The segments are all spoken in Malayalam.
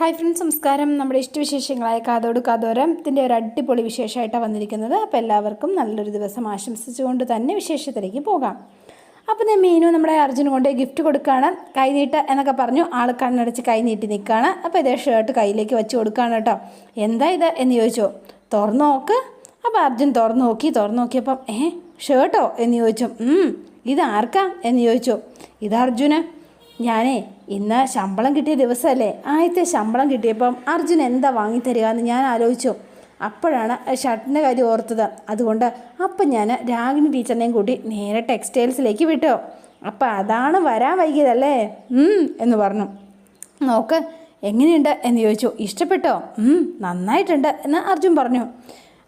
ഹായ് ഫ്രണ്ട്സ് നമസ്കാരം. നമ്മുടെ ഇഷ്ടവിശേഷങ്ങളായ കാതോട് കാതോരത്തിന്റെ ഒരു അടിപൊളി വിശേഷമായിട്ടാണ് വന്നിരിക്കുന്നത്. അപ്പോൾ എല്ലാവർക്കും നല്ലൊരു ദിവസം ആശംസിച്ചുകൊണ്ട് തന്നെ വിശേഷത്തിലേക്ക് പോകാം. അപ്പോൾ ഞാൻ മീനു നമ്മുടെ അർജുന് കൊണ്ട് ഗിഫ്റ്റ് കൊടുക്കുകയാണ് കൈനീട്ട് എന്നൊക്കെ പറഞ്ഞു. ആൾ കണ്ണടച്ച് കൈനീട്ടി നിൽക്കുകയാണ് അപ്പോൾ ഇതേ ഷർട്ട് കയ്യിലേക്ക് വെച്ച് കൊടുക്കുകയാണ് കേട്ടോ. എന്താ ഇത് എന്ന് ചോദിച്ചു. തുറന്നു നോക്ക്. അപ്പോൾ അർജുൻ തുറന്നു നോക്കി. തുറന്നു നോക്കിയപ്പം ഏ ഷർട്ടോ എന്ന് ചോദിച്ചു. "ഉം, ഇത് ആർക്കാ? എന്ന് ചോദിച്ചു. ഇത് അർജുന്. ഞാനേ ഇന്ന് ശമ്പളം കിട്ടിയ ദിവസമല്ലേ ആദ്യത്തെ ശമ്പളം കിട്ടിയപ്പം അർജുൻ എന്താ വാങ്ങിത്തരിക എന്ന് ഞാൻ ആലോചിച്ചു. അപ്പോഴാണ് ഷർട്ടിന്റെ കാര്യം ഓർത്തത്. അതുകൊണ്ട് അപ്പം ഞാൻ രാഗിണി ടീച്ചറിനെയും കൂട്ടി നേരെ ടെക്സ്റ്റൈൽസിലേക്ക് വിട്ടു. അപ്പം അതാണ് വരാൻ വൈകിയതല്ലേ? എന്ന് പറഞ്ഞു. നോക്ക് എങ്ങനെയുണ്ട്? എന്ന് ചോദിച്ചു. ഇഷ്ടപ്പെട്ടോ? നന്നായിട്ടുണ്ട് എന്ന് അർജുൻ പറഞ്ഞു.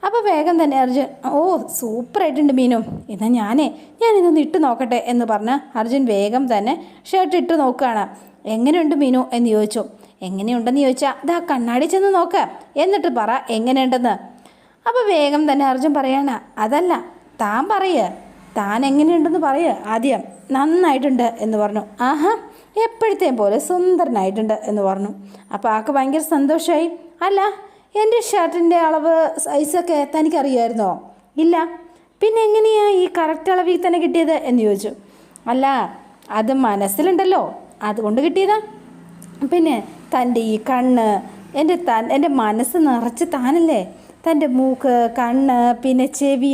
അപ്പോൾ വേഗം തന്നെ അർജുൻ ഓ സൂപ്പറായിട്ടുണ്ട് മീനു. എന്നാൽ ഞാനേ ഞാൻ ഇതൊന്ന് ഇട്ട് നോക്കട്ടെ എന്ന് പറഞ്ഞ് അർജുൻ വേഗം തന്നെ ഷർട്ട് ഇട്ട് നോക്കുകയാണ്. എങ്ങനെയുണ്ട് മീനു? എന്ന് ചോദിച്ചു. എങ്ങനെയുണ്ടെന്ന് ചോദിച്ചാൽ ദാ കണ്ണാടി ചെന്ന് നോക്ക് എന്നിട്ട് പറ എങ്ങനെയുണ്ടെന്ന്? അപ്പോൾ വേഗം തന്നെ അർജുൻ പറയാണ് അതല്ല താൻ പറയുക താൻ എങ്ങനെയുണ്ടെന്ന് പറയുക ആദ്യം. നന്നായിട്ടുണ്ട് എന്ന് പറഞ്ഞു. ആഹാ എപ്പോഴത്തെയും പോലെ സുന്ദരനായിട്ടുണ്ട് എന്ന് പറഞ്ഞു. അപ്പോൾ ആൾക്ക് ഭയങ്കര സന്തോഷമായി അല്ല എന്റെ ഷർട്ടിന്റെ അളവ് സൈസൊക്കെ തനിക്കറിയായിരുന്നോ ഇല്ല. പിന്നെ എങ്ങനെയാണ് ഈ കറക്റ്റ് അളവിൽ തന്നെ കിട്ടിയത് എന്ന് ചോദിച്ചു. അല്ല അത് മനസ്സിലുണ്ടല്ലോ. അതുകൊണ്ട് കിട്ടിയതാ. പിന്നെ തന്റെ ഈ കണ്ണ് എന്റെ തൻ എന്റെ മനസ്സ് നിറച്ച് താനല്ലേ? തന്റെ മൂക്ക് കണ്ണ് പിന്നെ ചെവി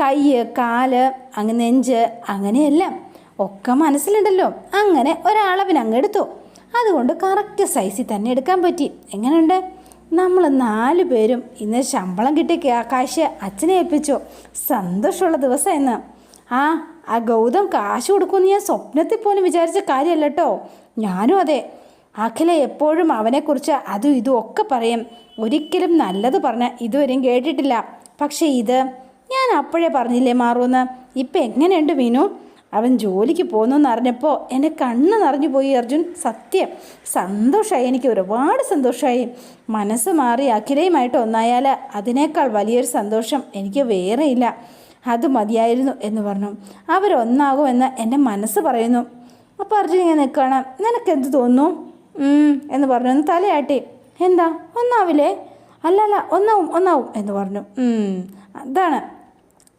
കൈ കാൽ അങ്ങനെ നെഞ്ച് അങ്ങനെയെല്ലാം ഒക്കെ മനസ്സിലുണ്ടല്ലോ. അങ്ങനെ ഒരളവിന് അങ്ങ് എടുത്തു. അതുകൊണ്ട് കറക്റ്റ് സൈസിൽ തന്നെ എടുക്കാൻ പറ്റി. എങ്ങനെയുണ്ട്? നമ്മൾ നാല് പേരും ഇന്ന് ശമ്പളം കിട്ടിയ കാശ് അച്ഛനെ ഏൽപ്പിച്ചു. സന്തോഷമുള്ള ദിവസം ഇന്ന്. ആ ആ ഗൗതം കാശ് കൊടുക്കുമെന്ന് ഞാൻ സ്വപ്നത്തിൽ പോലും വിചാരിച്ച കാര്യമല്ല കേട്ടോ. ഞാനും അതെ. അഖില എപ്പോഴും അവനെക്കുറിച്ച് അതും ഇതും ഒക്കെ പറയും. ഒരിക്കലും നല്ലത് പറഞ്ഞ ഇതുവരെയും കേട്ടിട്ടില്ല. പക്ഷേ ഇത് ഞാൻ അപ്പോഴേ പറഞ്ഞില്ലേ മാറുമെന്ന് ഇപ്പം എങ്ങനെയുണ്ട് മീനു? അവൻ ജോലിക്ക് പോകുന്നെന്ന് അറിഞ്ഞപ്പോൾ എന്റെ കണ്ണ് നിറഞ്ഞു പോയി അർജുൻ. സത്യം. സന്തോഷമായി എനിക്ക് ഒരുപാട് സന്തോഷമായി മനസ്സ് മാറി അഖിലയുമായിട്ട് ഒന്നായാൽ അതിനേക്കാൾ വലിയൊരു സന്തോഷം എനിക്ക് വേറെയില്ല അത് മതിയായിരുന്നു എന്ന് പറഞ്ഞു. അവരൊന്നാകുമെന്ന് എന്റെ മനസ്സ് പറയുന്നു. അപ്പോൾ അർജുൻ ഇങ്ങനെ നിൽക്കുകയാണ്. നിനക്ക് എന്ത് തോന്നുന്നു എന്ന് പറഞ്ഞു. ഒന്ന് തലയാട്ടി. എന്താ? ഒന്നാവില്ലേ? അല്ലല്ല അല്ല ഒന്നാവും ഒന്നാവും എന്ന് പറഞ്ഞു. "ഉം, അതാണ്.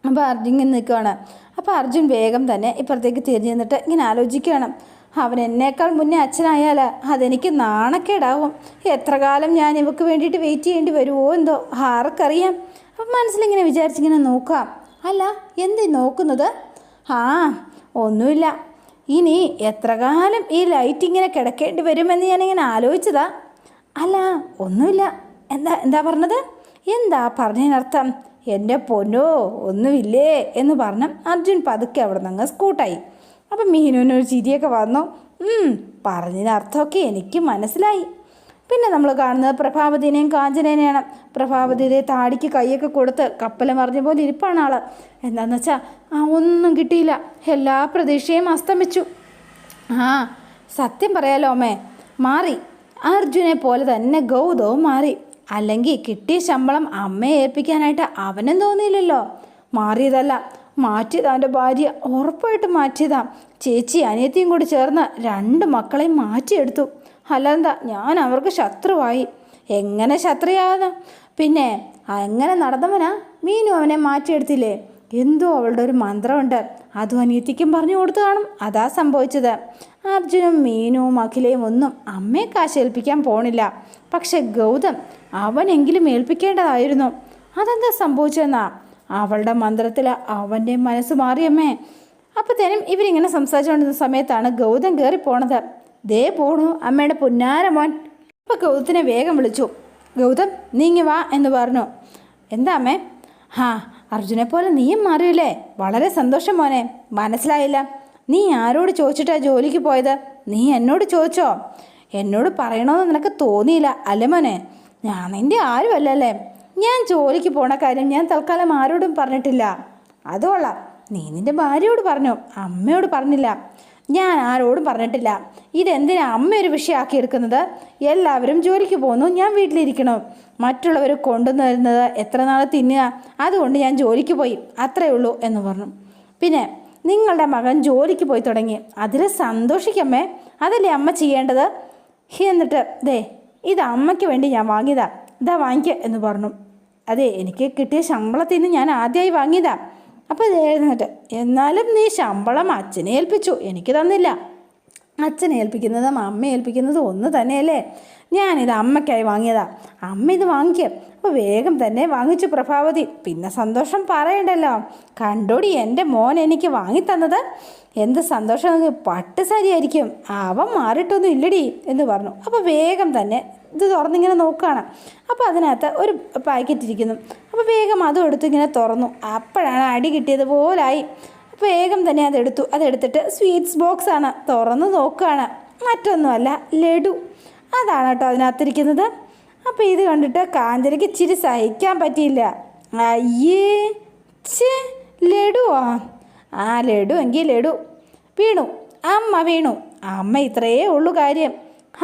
അപ്പോൾ അർജുൻ ഇങ്ങനെ നിൽക്കുകയാണ് അപ്പോൾ അർജുൻ വേഗം തന്നെ ഇപ്പുറത്തേക്ക് തിരിഞ്ഞു നിന്നിട്ട് ഇങ്ങനെ ആലോചിക്കുകയാണ്. അവൻ എന്നേക്കാൾ മുന്നേ അച്ഛനായാൽ അതെനിക്ക് നാണക്കേടാവും. എത്ര കാലം ഞാൻ ഇവക്ക് വേണ്ടിയിട്ട് വെയിറ്റ് ചെയ്യേണ്ടി വരുമോ എന്തോ? ആർക്കറിയാം? അപ്പം മനസ്സിലിങ്ങനെ വിചാരിച്ചിങ്ങനെ നോക്കാം. അല്ല എന്തേ നോക്കുന്നത്? ആ ഒന്നുമില്ല. ഇനി എത്ര കാലം ഈ ലൈറ്റ് ഇങ്ങനെ കിടക്കേണ്ടി വരുമെന്ന് ഞാനിങ്ങനെ ആലോചിച്ചതാ. അല്ല ഒന്നുമില്ല. എന്താ എന്താ പറഞ്ഞത്? എന്താ പറഞ്ഞതിനർത്ഥം? എന്റെ പൊന്നോ ഒന്നുമില്ലേ എന്ന് പറഞ്ഞ് അർജുൻ പതുക്കെ അവിടെ നിന്ന് സ്കൂട്ടായി. അപ്പം മീനുവിന് ഒരു ചിരിയൊക്കെ വന്നു. പറഞ്ഞതിന് അർത്ഥമൊക്കെ എനിക്ക് മനസ്സിലായി. പിന്നെ നമ്മൾ കാണുന്നത് പ്രഭാവതിനെയും കാഞ്ചനേനെയാണ്. പ്രഭാവതിയുടെ താടിക്ക് കൈയൊക്കെ കൊടുത്ത് കപ്പലം മറിഞ്ഞ പോലെ ഇരിപ്പാണ് ആൾ. എന്താന്ന് വെച്ചാൽ ആ ഒന്നും കിട്ടിയില്ല. എല്ലാ പ്രതീക്ഷയും അസ്തമിച്ചു. ആ സത്യം പറയാലോ അമ്മേ. മാറി. അർജുനെ പോലെ തന്നെ ഗൗതവും മാറി. അല്ലെങ്കിൽ കിട്ടിയ ശമ്പളം അമ്മയെ ഏൽപ്പിക്കാനായിട്ട് അവനും തോന്നിയില്ലല്ലോ. മാറിയതല്ല മാറ്റിയതാ അവന്റെ ഭാര്യ. ഉറപ്പായിട്ടും മാറ്റിയതാ. ചേച്ചി അനിയത്തിയും കൂടി ചേർന്ന് രണ്ട് മക്കളെയും മാറ്റിയെടുത്തു. അല്ലെന്താ ഞാൻ അവർക്ക് ശത്രുവായി. എങ്ങനെ ശത്രുയാകുന്ന പിന്നെ എങ്ങനെ നടന്നവനാ? മീനു അവനെ മാറ്റിയെടുത്തില്ലേ? എന്തോ അവളുടെ ഒരു മന്ത്രമുണ്ട്. അതും അനിയത്തിക്കും പറഞ്ഞു കൊടുത്തു കാണും. അതാ സംഭവിച്ചത്. അർജുനും മീനുവും അഖിലയും ഒന്നും അമ്മയെ കാശ് ഏൽപ്പിക്കാൻ പോണില്ല. പക്ഷെ ഗൗതം അവനെങ്കിലും ഏൽപ്പിക്കേണ്ടതായിരുന്നു. അതെന്താ സംഭവിച്ചതെന്നാ? അവളുടെ മന്ത്രത്തിൽ അവന്റെ മനസ്സ് മാറിയമ്മേ. അപ്പത്തേനും ഇവരിങ്ങനെ സംസാരിച്ചുകൊണ്ടിരുന്ന സമയത്താണ് ഗൗതം കയറി പോണത് ദേ പോണു അമ്മയുടെ പുന്നാര മോൻ. അപ്പോൾ ഗൗതത്തിനെ വേഗം വിളിച്ചു. ഗൗതം നീങ്ങി വാ എന്ന് പറഞ്ഞു. എന്താ അമ്മേ? ഹാ അർജുനെ പോലെ നീയും മാറിയില്ലേ? വളരെ സന്തോഷം മോനെ. മനസ്സിലായില്ല. നീ ആരോട് ചോദിച്ചിട്ടാ ജോലിക്ക് പോയത്? നീ എന്നോട് ചോദിച്ചോ? എന്നോട് പറയണമെന്ന് നിനക്ക് തോന്നിയില്ല അല്ലേ മോനെ? ഞാൻ നിന്റെ ആരുമല്ലേ ഞാൻ ജോലിക്ക് പോണ കാര്യം ഞാൻ തൽക്കാലം ആരോടും പറഞ്ഞിട്ടില്ല. അതോളാ നീ നിന്റെ ഭാര്യയോട് പറഞ്ഞു അമ്മയോട് പറഞ്ഞില്ല. ഞാൻ ആരോടും പറഞ്ഞിട്ടില്ല. ഇതെന്തിനാ അമ്മ ഒരു വിഷയമാക്കി എടുക്കുന്നത്? എല്ലാവരും ജോലിക്ക് പോകുന്നു ഞാൻ വീട്ടിലിരിക്കണം. മറ്റുള്ളവർ കൊണ്ടുവന്നു വരുന്നത് എത്ര നാൾ തിന്നുക? അതുകൊണ്ട് ഞാൻ ജോലിക്ക് പോയി. അത്രയേ ഉള്ളൂ എന്ന് പറഞ്ഞു. പിന്നെ നിങ്ങളുടെ മകൻ ജോലിക്ക് പോയി തുടങ്ങി. അതിൽ സന്തോഷിക്കമ്മേ. അതല്ലേ അമ്മ ചെയ്യേണ്ടത്? എന്നിട്ട് ദേ ഇത് അമ്മയ്ക്ക് വേണ്ടി ഞാൻ വാങ്ങിയതാ. ഇതാ വാങ്ങിക്കുക എന്ന് പറഞ്ഞു. അതെ എനിക്ക് കിട്ടിയ ശമ്പളത്തിൽ നിന്ന് ഞാൻ ആദ്യമായി വാങ്ങിയതാ. അപ്പോൾ എഴുന്നിട്ട് എന്നാലും നീ ശമ്പളം അച്ഛനെ ഏൽപ്പിച്ചു. എനിക്ക് തന്നില്ല. അച്ഛനെ ഏൽപ്പിക്കുന്നതും അമ്മ ഏൽപ്പിക്കുന്നതും ഒന്ന് തന്നെയല്ലേ? ഞാനിത് അമ്മയ്ക്കായി വാങ്ങിയതാ. അമ്മ ഇത് വാങ്ങിക്കുക അപ്പോൾ വേഗം തന്നെ വാങ്ങിച്ചു പ്രഭാവതി. പിന്നെ സന്തോഷം പറയണ്ടല്ലോ. കണ്ടോടി എന്റെ മോൻ എനിക്ക് വാങ്ങിത്തന്നത്. എന്ത് സന്തോഷം പട്ട് സാരിയായിരിക്കും അവൻ മാറിയിട്ടൊന്നും ഇല്ലടി എന്ന് പറഞ്ഞു. അപ്പോൾ വേഗം തന്നെ ഇത് തുറന്നിങ്ങനെ നോക്കുകയാണ്. അപ്പോൾ അതിനകത്ത് ഒരു പാക്കറ്റ് ഇരിക്കുന്നു. അപ്പോൾ വേഗം അതും എടുത്ത് ഇങ്ങനെ തുറന്നു. അപ്പോഴാണ് അടി കിട്ടിയത് പോലായി അപ്പോൾ വേഗം തന്നെ അതെടുത്തു അതെടുത്തിട്ട് സ്വീറ്റ്സ് ബോക്സ് ആണ്. തുറന്ന് നോക്കുകയാണ്. മറ്റൊന്നുമല്ല ലഡു. അതാണ് കേട്ടോ അതിനകത്തിരിക്കുന്നത്. അപ്പോൾ ഇത് കണ്ടിട്ട് കാഞ്ചനയ്ക്ക് ഇച്ചിരി സഹിക്കാൻ പറ്റിയില്ല. അയ്യേ ചേ ലഡുവാ? ആ ലഡു എങ്കിൽ ലഡു. വീണു അമ്മ വീണു. അമ്മ ഇത്രയേ ഉള്ളൂ കാര്യം.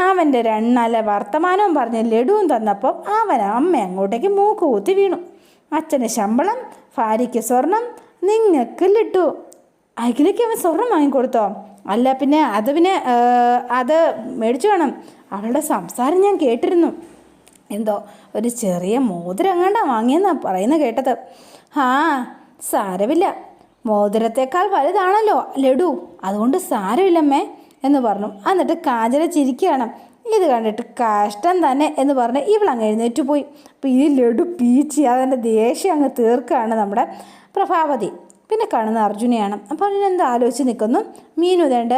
അവന്റെ രണ്ണല വർത്തമാനവും പറഞ്ഞ് ലഡുവും തന്നപ്പം അവൻ അമ്മ അങ്ങോട്ടേക്ക് മൂക്ക് കൂത്തി വീണു. അച്ഛന് ശമ്പളം ഭാര്യയ്ക്ക് സ്വർണം നിങ്ങൾക്ക് ലിട്ടു അഖിലേക്ക് അവൻ സ്വർണം വാങ്ങിക്കൊടുത്തോ? അല്ല പിന്നെ അത് പിന്നെ അത് മേടിച്ചു വേണം. അവളുടെ സംസാരം ഞാൻ കേട്ടിരുന്നു. എന്തോ ഒരു ചെറിയ മോതിരം എങ്ങാണ്ടാ വാങ്ങിയെന്നാ പറയുന്ന കേട്ടത്. ആ സാരമില്ല. മോതിരത്തേക്കാൾ വലുതാണല്ലോ ലഡു. അതുകൊണ്ട് സാരമില്ലമ്മേ എന്ന് പറഞ്ഞു. എന്നിട്ട് കാജല ചിരിക്കുകയാണ്. ഇത് കണ്ടിട്ട് കഷ്ടം തന്നെ എന്ന് പറഞ്ഞ് ഇവളങ്ങ് എഴുന്നേറ്റ് പോയി. അപ്പോൾ ഈ ലഡു പീച്ചി അതിന്റെ ദേഷ്യം അങ്ങ് തീർക്കുകയാണ് നമ്മുടെ പ്രഭാവതി. പിന്നെ കാണുന്ന അർജുനെയാണ്. അപ്പോൾ അതിനെന്താ ആലോചിച്ച് നിൽക്കുന്നു. മീനു തേണ്ട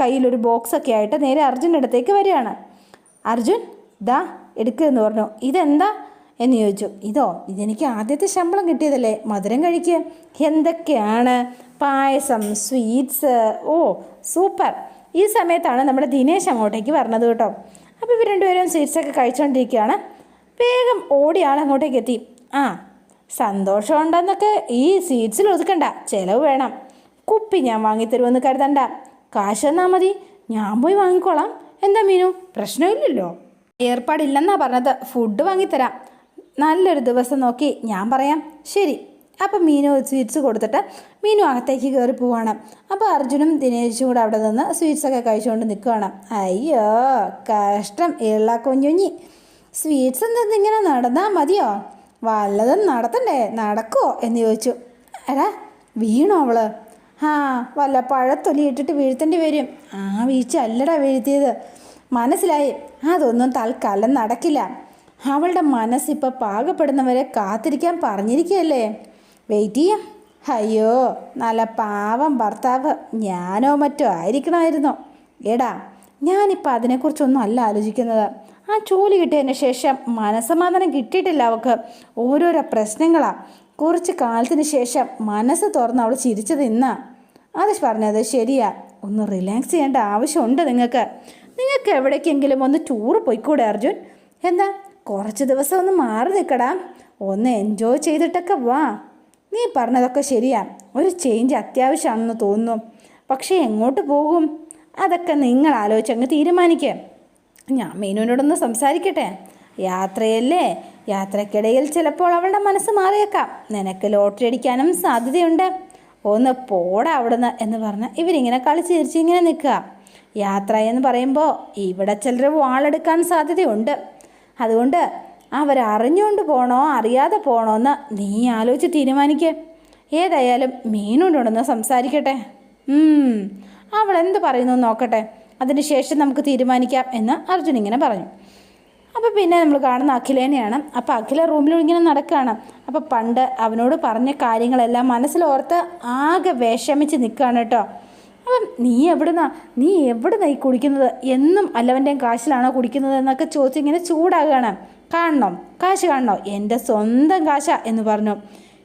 കയ്യിലൊരു ബോക്സൊക്കെ ആയിട്ട് നേരെ അർജുന്റെ അടുത്തേക്ക് വരികയാണ്. അർജുൻ ദാ എടുക്കുമെന്ന് പറഞ്ഞു. ഇതെന്താ? എന്ന് ചോദിച്ചു. ഇതോ ഇതെനിക്ക് ആദ്യത്തെ ശമ്പളം കിട്ടിയതല്ലേ? മധുരം കഴിക്കുക എന്തൊക്കെയാണ്? പായസം സ്വീറ്റ്സ്. Oh super. ഈ സമയത്താണ് നമ്മുടെ ദിനേശ് അങ്ങോട്ടേക്ക് വരണത് കേട്ടോ. അപ്പോൾ ഇവർ രണ്ടുപേരും സ്വീറ്റ്സൊക്കെ കഴിച്ചുകൊണ്ടിരിക്കുകയാണ് വേഗം ഓടി അങ്ങോട്ടേക്ക് എത്തി. ആ സന്തോഷമുണ്ടെന്നൊക്കെ ഈ സ്വീറ്റ്സിൽ ഒതുക്കണ്ട. ചിലവ് വേണം. കുപ്പി ഞാൻ വാങ്ങിത്തരുമെന്ന് കരുതണ്ട. കാശ് തന്നാൽ മതി. ഞാൻ പോയി വാങ്ങിക്കോളാം. എന്താ മീനു? പ്രശ്നമില്ലല്ലോ. ഏർപ്പാടില്ലെന്നാ പറഞ്ഞത്. ഫുഡ് വാങ്ങിത്തരാം. നല്ലൊരു ദിവസം നോക്കി ഞാൻ പറയാം. ശരി. അപ്പം മീനു സ്വീറ്റ്സ് കൊടുത്തിട്ട് മീനു അകത്തേക്ക് കയറി പോവാണ്. അപ്പോൾ അർജുനും ദിനേശും കൂടെ അവിടെ നിന്ന് സ്വീറ്റ്സൊക്കെ കഴിച്ചുകൊണ്ട് നിൽക്കുകയാണ്. അയ്യോ കഷ്ടം ഇള്ള കുഞ്ഞുഞ്ഞി. സ്വീറ്റ്സ് എന്തെന്ന് ഇങ്ങനെ നടന്നാൽ മതിയോ? വല്ലതും നടത്തണ്ടേ? നടക്കുമോ എന്ന് ചോദിച്ചു. എടാ വീണോ അവൾ? ആ വല്ല പഴത്തൊലി ഇട്ടിട്ട് വീഴ്ത്തേണ്ടി വരും. ആ വീഴ്ച അല്ലടാ വീഴ്ത്തിയത്. മനസ്സിലായി. അതൊന്നും തൽക്കാലം നടക്കില്ല. അവളുടെ മനസ്സിപ്പോൾ പാകപ്പെടുന്നവരെ കാത്തിരിക്കാൻ പറഞ്ഞിരിക്കുകയല്ലേ? വെയിറ്റ് ചെയ്യാം. അയ്യോ നല്ല പാവം ഭർത്താവ്. ഞാനോ മറ്റോ ആയിരിക്കണമായിരുന്നു. എടാ ഞാനിപ്പോൾ അതിനെക്കുറിച്ചൊന്നും അല്ല ആലോചിക്കുന്നത്. ആ ജോലി കിട്ടിയതിന് ശേഷം മനസ്സമാധാനം കിട്ടിയിട്ടില്ല അവൾക്ക്. ഓരോരോ പ്രശ്നങ്ങളാണ് കുറച്ച് കാലത്തിന് ശേഷം മനസ്സ് തുറന്ന് അവൾ ചിരിച്ചത് ഇന്നാ. അത് പറഞ്ഞത് ശരിയാ. ഒന്ന് റിലാക്സ് ചെയ്യേണ്ട ആവശ്യമുണ്ട് നിങ്ങൾക്ക്. നിങ്ങൾക്ക് എവിടേക്കെങ്കിലും ഒന്ന് ടൂർ പോയിക്കൂടെ അർജുൻ? എന്താ കുറച്ച് ദിവസം ഒന്ന് മാറി നിൽക്കടാ. ഒന്ന് എൻജോയ് ചെയ്തിട്ടൊക്കെ വാ. നീ പറഞ്ഞതൊക്കെ ശരിയാ. ഒരു ചേഞ്ച് അത്യാവശ്യമാണെന്ന് തോന്നുന്നു. പക്ഷേ എങ്ങോട്ട് പോകും? അതൊക്കെ നിങ്ങൾ ആലോചിച്ച് അങ്ങ് തീരുമാനിക്കുക ഞാൻ മീനുവിനോടൊന്ന് സംസാരിക്കട്ടെ. യാത്രയല്ലേ? യാത്രക്കിടയിൽ ചിലപ്പോൾ അവളുടെ മനസ്സ് മാറിയേക്കാം. നിനക്ക് ലോട്ടറി അടിക്കാനും സാധ്യതയുണ്ട്. ഒന്ന് പോടാ അവിടുന്ന് എന്ന് പറഞ്ഞ് ഇവരിങ്ങനെ കളിച്ച് ഇങ്ങനെ നിൽക്കുക. യാത്ര എന്ന് പറയുമ്പോൾ ഇവിടെ ചിലർ വാളെടുക്കാൻ സാധ്യതയുണ്ട്. അതുകൊണ്ട് അവരറിഞ്ഞുകൊണ്ട് പോണോ അറിയാതെ പോണോന്ന് നീ ആലോചിച്ച് തീരുമാനിക്കുക ഏതായാലും മീനുണ്ടോണെന്ന് സംസാരിക്കട്ടെ. അവൾ എന്ത് പറയുന്നു നോക്കട്ടെ. അതിനുശേഷം നമുക്ക് തീരുമാനിക്കാം എന്ന് അർജുൻ ഇങ്ങനെ പറഞ്ഞു. അപ്പോൾ പിന്നെ നമ്മൾ കാണുന്ന അഖിലേനെയാണ്. അപ്പോൾ അഖില റൂമിൽ ഇങ്ങനെ നടക്കുകയാണ് അപ്പോൾ പണ്ട് അവനോട് പറഞ്ഞ കാര്യങ്ങളെല്ലാം മനസ്സിലോർത്ത് ആകെ വിഷമിച്ച് നിൽക്കുകയാണ് കേട്ടോ. അപ്പം നീ എവിടുന്നാ നീ എവിടെ ഈ കുടിക്കുന്നത്? എന്നും അല്ലവന്റെയും കാശിലാണോ കുടിക്കുന്നത് എന്നൊക്കെ ചോദിച്ച് ഇങ്ങനെ ചൂടാകുകയാണ് കാണണം കാശ് കാണണോ? എന്റെ സ്വന്തം കാശ എന്ന് പറഞ്ഞു.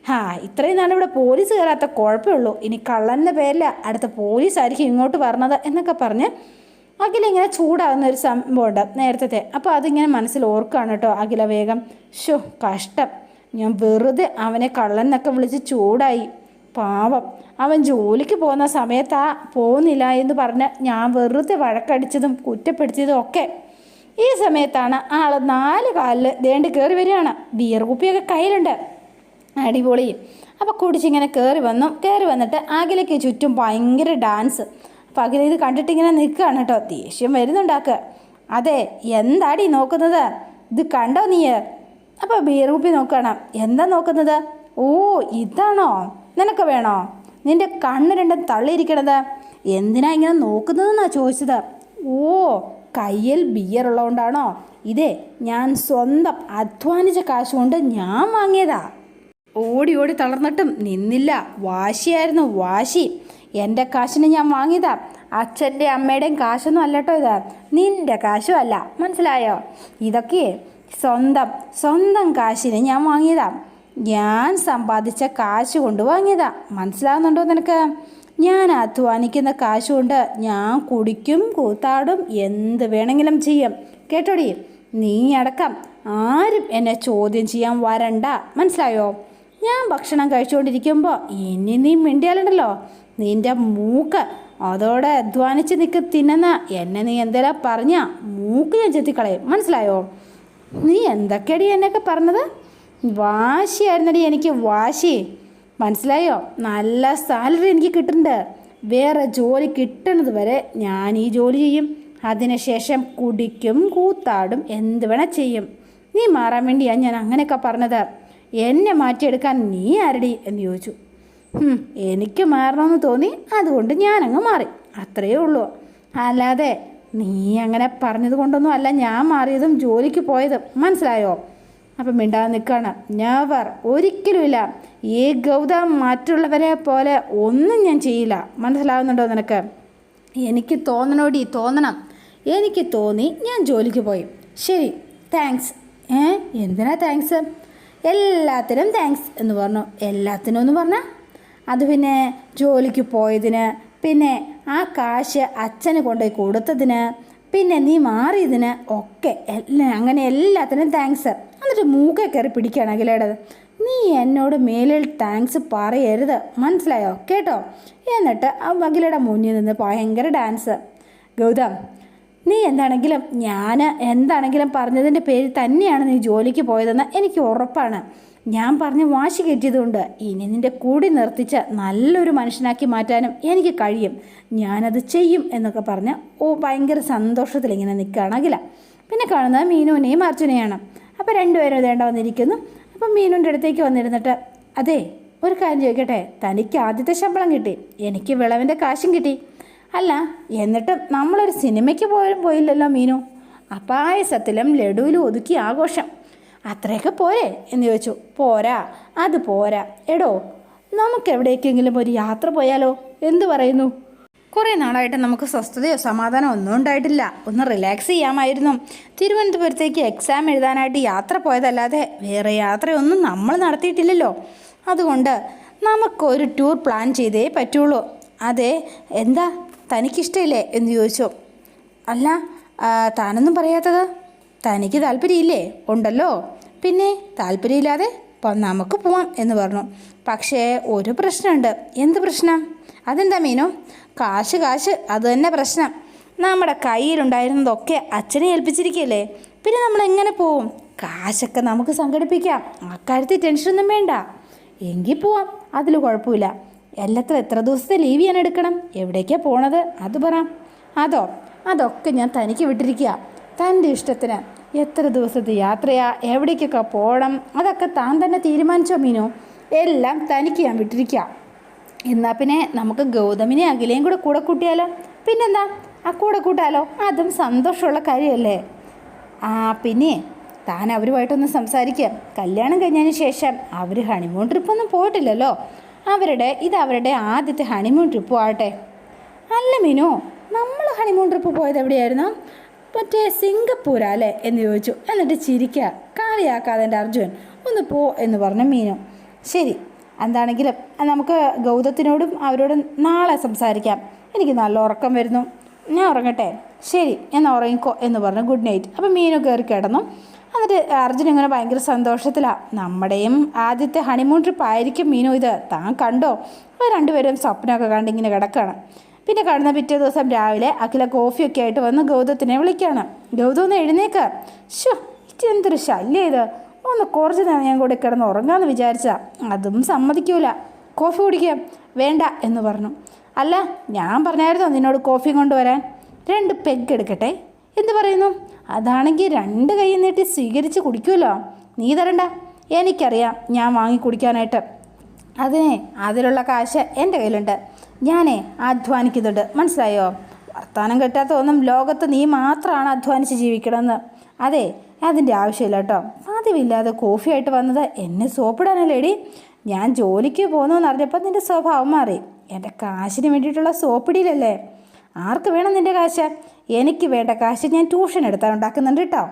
ഹാ ഇത്രയും നാൾ ഇവിടെ പോലീസ് കയറാത്ത കുഴപ്പമുള്ളൂ ഇനി കള്ളന്റെ പേരിൽ അടുത്ത പോലീസ് പോലീസായിരിക്കും ഇങ്ങോട്ട് പറഞ്ഞത് എന്നൊക്കെ പറഞ്ഞ് അഖിലിങ്ങനെ ചൂടാകുന്ന ഒരു സംഭവമുണ്ട് നേരത്തെ അപ്പോൾ അതിങ്ങനെ മനസ്സിൽ ഓർക്കുകയാണ് കേട്ടോ അഖില വേഗം. ഷോ കഷ്ടം. ഞാൻ വെറുതെ അവനെ കള്ളൻ എന്നൊക്കെ വിളിച്ച് ചൂടായി. പാവം. അവൻ ജോലിക്ക് പോകുന്ന സമയത്താ പോകുന്നില്ല എന്ന് പറഞ്ഞ് ഞാൻ വെറുതെ വഴക്കടിച്ചതും കുറ്റപ്പെടുത്തിയതും ഒക്കെ. ഈ സമയത്താണ് ആൾ നാല് കാലിൽ ദേണ്ട് കയറി വരികയാണ്. ബിയർ കുപ്പിയൊക്കെ കയ്യിലുണ്ട്. അടിപൊളി. അപ്പോൾ കുടിച്ചിങ്ങനെ കയറി വന്നു. കയറി വന്നിട്ട് അഖിലയ്ക്ക് ചുറ്റും ഭയങ്കര ഡാൻസ്. അപ്പോൾ അഖില ഇത് കണ്ടിട്ടിങ്ങനെ നിൽക്കുകയാണ് കേട്ടോ. ദേഷ്യം വരുന്നുണ്ടാക്കുക അതെ എന്താടി നോക്കുന്നത്? ഇത് കണ്ടോ നീ അപ്പോൾ ബിയർ കുപ്പി നോക്കണം എന്താ നോക്കുന്നത്? ഓ ഇതാണോ? നിനക്ക് വേണോ? നിന്റെ കണ്ണ് രണ്ടും തള്ളിയിരിക്കണത്. എന്തിനാ ഇങ്ങനെ നോക്കുന്നതെന്നാ ചോദിച്ചത്? ഓ കയ്യിൽ ബിയർ ഉള്ളതുകൊണ്ടാണോ? ഇതേ ഞാൻ സ്വന്തം അധ്വാനിച്ച കാശ് കൊണ്ട് ഞാൻ വാങ്ങിയതാ. ഓടി ഓടി തളർന്നിട്ടും നിന്നില്ല. വാശിയായിരുന്നു വാശി. എന്റെ കാശിന് ഞാൻ വാങ്ങിയതാ. അച്ഛന്റെ അമ്മയുടെയും കാശൊന്നും അല്ലട്ടോ ഇത്. നിന്റെ കാശും അല്ല. മനസ്സിലായോ? ഇതൊക്കെ സ്വന്തം സ്വന്തം കാശിന് ഞാൻ വാങ്ങിയതാ. ഞാൻ സമ്പാദിച്ച കാശ് കൊണ്ട് വാങ്ങിയതാ. മനസ്സിലാകുന്നുണ്ടോ നിനക്ക്? ഞാൻ അധ്വാനിക്കുന്ന കാശ് കൊണ്ട് ഞാൻ കുടിക്കും കൂത്താടും എന്ത് വേണമെങ്കിലും ചെയ്യും. കേട്ടോടി? നീ അടക്കം ആരും എന്നെ ചോദ്യം ചെയ്യാൻ വരണ്ട. മനസ്സിലായോ? ഞാൻ ഭക്ഷണം കഴിച്ചുകൊണ്ടിരിക്കുമ്പോൾ ഇനി നീ മിണ്ടിയാലുണ്ടല്ലോ. നിന്റെ മൂക്ക് അതോടെ അധ്വാനിച്ച് നിൽക്ക് തിന്നുന്ന എന്നെ നീ എന്തെല്ലാം പറഞ്ഞാൽ മൂക്ക് ഞാൻ ചെത്തിക്കളയും. മനസ്സിലായോ? നീ എന്തൊക്കെയാടി എന്നൊക്കെ പറഞ്ഞത്? വാശിയായിരുന്നടി എനിക്ക് വാശി. മനസ്സിലായോ? നല്ല സാലറി എനിക്ക് കിട്ടുന്നുണ്ട്. വേറെ ജോലി കിട്ടുന്നത് വരെ ഞാൻ ഈ ജോലി ചെയ്യും. അതിനുശേഷം കുടിക്കും കൂത്താടും എന്ത് വേണേൽ ചെയ്യും. നീ മാറാൻ വേണ്ടിയാണ് ഞാൻ അങ്ങനെയൊക്കെ പറഞ്ഞത്. എന്നെ മാറ്റിയെടുക്കാൻ നീ ആരടി എന്ന് ചോദിച്ചു. എനിക്ക് മാറണമെന്ന് തോന്നി. അതുകൊണ്ട് ഞാനങ്ങ് മാറി. അത്രയേ ഉള്ളൂ. അല്ലാതെ നീ അങ്ങനെ പറഞ്ഞത് കൊണ്ടൊന്നും അല്ല ഞാൻ മാറിയതും ജോലിക്ക് പോയതും. മനസ്സിലായോ? അപ്പം മിണ്ടാതെ നിൽക്കുകയാണ്. നെവർ ഒരിക്കലുമില്ല. ഈ ഗൗതം മറ്റുള്ളവരെ പോലെ ഒന്നും ഞാൻ ചെയ്യില്ല. മനസ്സിലാവുന്നുണ്ടോ നിനക്ക്? എനിക്ക് തോന്നണോടി തോന്നണം. എനിക്ക് തോന്നി ഞാൻ ജോലിക്ക് പോയി. ശരി താങ്ക്സ് ഏ എന്തിനാ താങ്ക്സ് എല്ലാത്തിനും താങ്ക്സ് എന്ന് പറഞ്ഞു. എല്ലാത്തിനും എന്ന് പറഞ്ഞാൽ അത് പിന്നെ ജോലിക്ക് പോയതിന് പിന്നെ ആ കാശ് അച്ഛന് കൊണ്ടുപോയി കൊടുത്തതിന് പിന്നെ നീ മാറിയതിന് ഒക്കെ എല്ലാ അങ്ങനെ എല്ലാത്തിനും താങ്ക്സ് എന്നിട്ട് മൂക്കെ കയറി പിടിക്കുകയാണ് അഖിലയുടേത് നീ എന്നോട് മേലിൽ താങ്ക്സ് പറയരുത്. മനസ്സിലായോ? കേട്ടോ? എന്നിട്ട് ആ അഖിലയുടെ മുന്നിൽ നിന്ന് ഭയങ്കര ഡാൻസ് ഗൗതം നീ എന്താണെങ്കിലും ഞാൻ എന്താണെങ്കിലും പറഞ്ഞതിന്റെ പേരിൽ തന്നെയാണ് നീ ജോലിക്ക് പോയതെന്ന് എനിക്ക് ഉറപ്പാണ്. ഞാൻ പറഞ്ഞ് വാശി കയറ്റിയതുകൊണ്ട് ഇനി നിന്റെ കൂടി നിർത്തിച്ച് നല്ലൊരു മനുഷ്യനാക്കി മാറ്റാനും എനിക്ക് കഴിയും. ഞാനത് ചെയ്യും എന്നൊക്കെ പറഞ്ഞ് ഓ ഭയങ്കര സന്തോഷത്തിൽ ഇങ്ങനെ നിൽക്കുകയാണ് അഖില. പിന്നെ കാണുന്നത് മീനുവിനെയും അർജുനെയാണ്. അപ്പോൾ രണ്ടുപേരും ഇതേണ്ട വന്നിരിക്കുന്നു. അപ്പം മീനുവിന്റെ അടുത്തേക്ക് വന്നിരുന്നിട്ട് അതെ ഒരു കാര്യം ചോദിക്കട്ടെ? തനിക്ക് ആദ്യത്തെ ശമ്പളം കിട്ടി. എനിക്ക് വിളവിന്റെ കാശും കിട്ടി. അല്ല എന്നിട്ടും നമ്മളൊരു സിനിമയ്ക്ക് പോലും പോയില്ലല്ലോ മീനു. അപായസത്തിലും ലഡുവിലും ഒതുക്കി ആഘോഷം. അത്രയൊക്കെ പോരെ? എന്ന് ചോദിച്ചു. പോരാ അത് പോരാ. എടോ നമുക്ക് എവിടേക്കെങ്കിലും ഒരു യാത്ര പോയാലോ? എന്തു പറയുന്നു? കുറേ നാളായിട്ട് നമുക്ക് സ്വസ്ഥതയോ സമാധാനമോ ഒന്നും ഉണ്ടായിട്ടില്ല. ഒന്ന് റിലാക്സ് ചെയ്യാമായിരുന്നു. തിരുവനന്തപുരത്തേക്ക് എക്സാം എഴുതാനായിട്ട് യാത്ര പോയതല്ലാതെ വേറെ യാത്രയൊന്നും നമ്മൾ നടത്തിയിട്ടില്ലല്ലോ. അതുകൊണ്ട് നമുക്കൊരു ടൂർ പ്ലാൻ ചെയ്തേ പറ്റുള്ളൂ. അതെ എന്താ തനിക്കിഷ്ടമില്ലേ എന്ന് ചോദിച്ചു. അല്ല താനൊന്നും പറയാത്തത്? തനിക്ക് താല്പര്യമില്ലേ? ഉണ്ടല്ലോ. പിന്നെ താല്പര്യമില്ലാതെ പോ- നമുക്ക് പോവാം എന്ന് പറഞ്ഞു. പക്ഷേ ഒരു പ്രശ്നമുണ്ട്. എന്ത് പ്രശ്നം? അതെന്താ മീനു? കാശ് കാശ് അത് തന്നെ പ്രശ്നം. നമ്മുടെ കയ്യിലുണ്ടായിരുന്നതൊക്കെ അച്ഛനെ ഏൽപ്പിച്ചിരിക്കുകയല്ലേ പിന്നെ നമ്മൾ എങ്ങനെ പോവും? കാശൊക്കെ നമുക്ക് സംഘടിപ്പിക്കാം. അക്കാര്യത്തിൽ ടെൻഷനൊന്നും വേണ്ട. എങ്കിൽ പോവാം. അതിൽ കുഴപ്പമില്ല. എല്ലാത്ര എത്ര ദിവസത്തെ ലീവ് ഞാൻ എടുക്കണം? എവിടേക്കാണ് പോണത്? അത് പറ. അതോ അതൊക്കെ ഞാൻ തനിക്ക് വിട്ടിരിക്കുക. തന്റെ ഇഷ്ടത്തിന്. എത്ര ദിവസത്തെ യാത്രയാ? എവിടേക്കൊക്കെ പോകണം അതൊക്കെ താൻ തന്നെ തീരുമാനിച്ചോ മീനു? എല്ലാം തനിക്ക് ഞാൻ വിട്ടിരിക്കുക എന്നാൽ പിന്നെ നമുക്ക് ഗൗതമിനെ അഖിലയും കൂടെ കൂടെ കൂട്ടിയാലോ? പിന്നെന്താ? ആ കൂടെ കൂട്ടാലോ? അതും സന്തോഷമുള്ള കാര്യമല്ലേ? ആ പിന്നെ താൻ അവരുമായിട്ടൊന്ന് സംസാരിക്കുക കല്യാണം കഴിഞ്ഞതിന് ശേഷം അവർ ഹണിമൂൺ ട്രിപ്പൊന്നും പോയിട്ടില്ലല്ലോ. അവരുടെ ഇത് അവരുടെ ആദ്യത്തെ ഹണിമൂൺ ട്രിപ്പും ആവട്ടെ. അല്ല മീനു നമ്മൾ ഹണിമൂൺ ട്രിപ്പ് പോയത് എവിടെയായിരുന്നു? മറ്റേ സിംഗപ്പൂരാ അല്ലേ എന്ന് ചോദിച്ചു. എന്നിട്ട് ചിരിക്കുക കാളിയാക്കാതെ എന്റെ അർജുൻ ഒന്ന് പോ എന്ന് പറഞ്ഞു മീനു. ശരി എന്താണെങ്കിലും നമുക്ക് ഗൗതത്തിനോടും അവരോടും നാളെ സംസാരിക്കാം. എനിക്ക് നല്ല ഉറക്കം വരുന്നു. ഞാൻ ഉറങ്ങട്ടെ? ശരി എന്നാൽ ഉറങ്ങിക്കോ എന്ന് പറഞ്ഞു ഗുഡ് നൈറ്റ് അപ്പം മീനു കയറി കിടന്നു. എന്നിട്ട് അർജുൻ ഇങ്ങനെ ഭയങ്കര സന്തോഷത്തിലാണ് നമ്മുടെയും ആദ്യത്തെ ഹണിമൂൺ ട്രിപ്പ് ആയിരിക്കും മീനു ഇത്. താൻ കണ്ടോ? അവർ രണ്ടുപേരും സ്വപ്നമൊക്കെ കണ്ടിങ്ങനെ കിടക്കുകയാണ് പിന്നെ കാണുന്ന പിറ്റേ ദിവസം രാവിലെ അഖില കോഫിയൊക്കെ ആയിട്ട് വന്ന് ഗൗതത്തിനെ വിളിക്കുകയാണ് ഗൗതം ഒന്ന് എഴുന്നേക്ക. ഷോ എന്തൊരു ശല്യം ഇത്? ഒന്ന് കുറച്ച് നേരം ഞാൻ കൂടെ കിടന്ന് ഉറങ്ങാമെന്ന് വിചാരിച്ചാ അതും സമ്മതിക്കൂല. കോഫി കുടിക്കാം. വേണ്ട എന്ന് പറഞ്ഞു. അല്ല ഞാൻ പറഞ്ഞായിരുന്നു നിന്നോട് കോഫി കൊണ്ടുവരാൻ? രണ്ട് പെഗ് എടുക്കട്ടെ. എന്ത് പറയുന്നു? അതാണെങ്കിൽ രണ്ട് കൈ നീട്ടി സ്വീകരിച്ച് കുടിക്കുമല്ലോ. നീ തരണ്ട. എനിക്കറിയാം ഞാൻ വാങ്ങി കുടിക്കാനായിട്ട്. അതിനെ അതിലുള്ള കാശ് എന്റെ കയ്യിലുണ്ട്. ഞാനേ അധ്വാനിക്കുന്നുണ്ട് മനസ്സിലായോ? വർത്തമാനം കെട്ടാത്ത ഒന്നും ലോകത്ത് നീ മാത്രമാണ് അധ്വാനിച്ച് ജീവിക്കണമെന്ന് അതെ അതിന്റെ ആവശ്യമില്ല കേട്ടോ. പതിവില്ലാതെ കോഫിയായിട്ട് വന്നത് എന്നെ സോപ്പിടാനല്ലേടി? ഞാൻ ജോലിക്ക് പോകുന്നു എന്ന് അറിഞ്ഞപ്പോൾ നിന്റെ സ്വഭാവം മാറി. എന്റെ കാശിന് വേണ്ടിയിട്ടുള്ള സോപ്പിടിയിലല്ലേ ആർക്ക് വേണം നിന്റെ കാശ്? എനിക്ക് വേണ്ട കാശ് ഞാൻ ട്യൂഷൻ എടുത്താൽ ഉണ്ടാക്കുന്നുണ്ട് കേട്ടോ.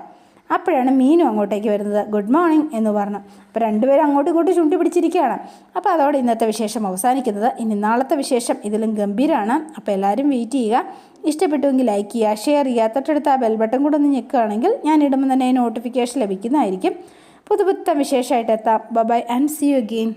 അപ്പോഴാണ് മീനു അങ്ങോട്ടേക്ക് വരുന്നത്. ഗുഡ് മോർണിംഗ് എന്ന് പറഞ്ഞു. അപ്പോൾ രണ്ടുപേരും അങ്ങോട്ടും ഇങ്ങോട്ടും ചുണ്ടി പിടിച്ചിരിക്കുകയാണ് അപ്പോൾ അതോടെ ഇന്നത്തെ വിശേഷം അവസാനിക്കുന്നത്. ഇനി നാളത്തെ വിശേഷം ഇതിലും ഗംഭീരമാണ് അപ്പോൾ എല്ലാവരും വെയിറ്റ് ചെയ്യുക. ഇഷ്ടപ്പെട്ടുവെങ്കിൽ ലൈക്ക് ചെയ്യുക ഷെയർ ചെയ്യുക തൊട്ടടുത്ത് ആ ബെൽബട്ടൺ കൂടെ ഒന്ന് ഞെക്കുകയാണെങ്കിൽ ഞാൻ ഇടുമ്പോൾ തന്നെ നോട്ടിഫിക്കേഷൻ ലഭിക്കുന്നതായിരിക്കും. പുതുപുത്തൻ വിശേഷമായിട്ട് എത്താം. Bye and see you again